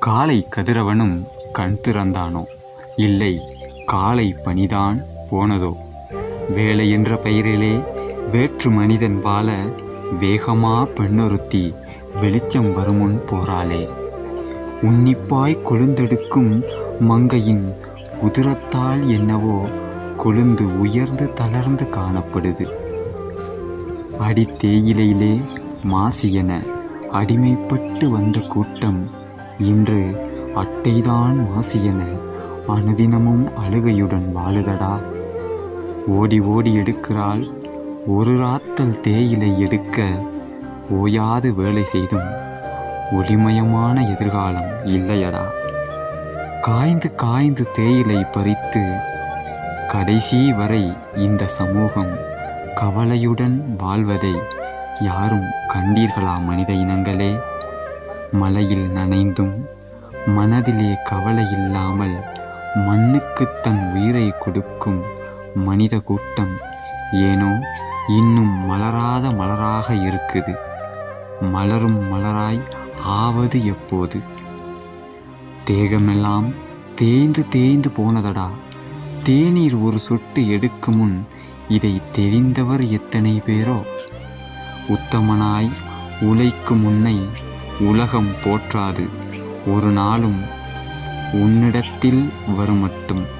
காலை கதிரவனும் கண் திறந்தானோ? இல்லை காலை பணிதான் போனதோ? வேலை என்ற பெயரிலே வேற்று மனிதன் வாழ வேகமா பெண்ணொருத்தி வெளிச்சம் வருமுன் போறாளே. உன்னிப்பாய் கொழுந்தெடுக்கும் மங்கையின் உதிரத்தால் என்னவோ கொழுந்து உயர்ந்து தளர்ந்து காணப்படுது. அடி தேயிலையிலே மாசி என அடிமைப்பட்டு வந்த கூட்டம் இன்று அட்டைதான் மாசி என அனுதினமும் அழுகையுடன் வாழுதடா. ஓடி ஓடி எடுக்கிறாள் ஒரு ராத்தல் தேயிலை எடுக்க ஓயாது வேலை செய்தும் ஒளிமயமான எதிர்காலம் இல்லையடா. காய்ந்து காய்ந்து தேயிலை பறித்து கடைசி வரை இந்த சமூகம் கவலையுடன் வாழ்வதை யாரும் கண்டீர்களா மனித இனங்களே? மலையில் நனைந்தும் மனதிலே கவலை இல்லாமல் மண்ணுக்கு தன் உயிரை கொடுக்கும் மனித கூட்டம் ஏனோ இன்னும் மலராத மலராக இருக்குது. மலரும் மலராய் ஆவது எப்போது? தேகமெல்லாம் தேய்ந்து தேய்ந்து போனதடா? தேநீர் ஒரு சொட்டு எடுக்கும் முன் இதை தெரிந்தவர் எத்தனை பேரோ? உத்தமனாய் உழைக்கும் முன்னை உலகம் போற்றாது. ஒரு நாளும் உன்னிடத்தில் வரும் மட்டும்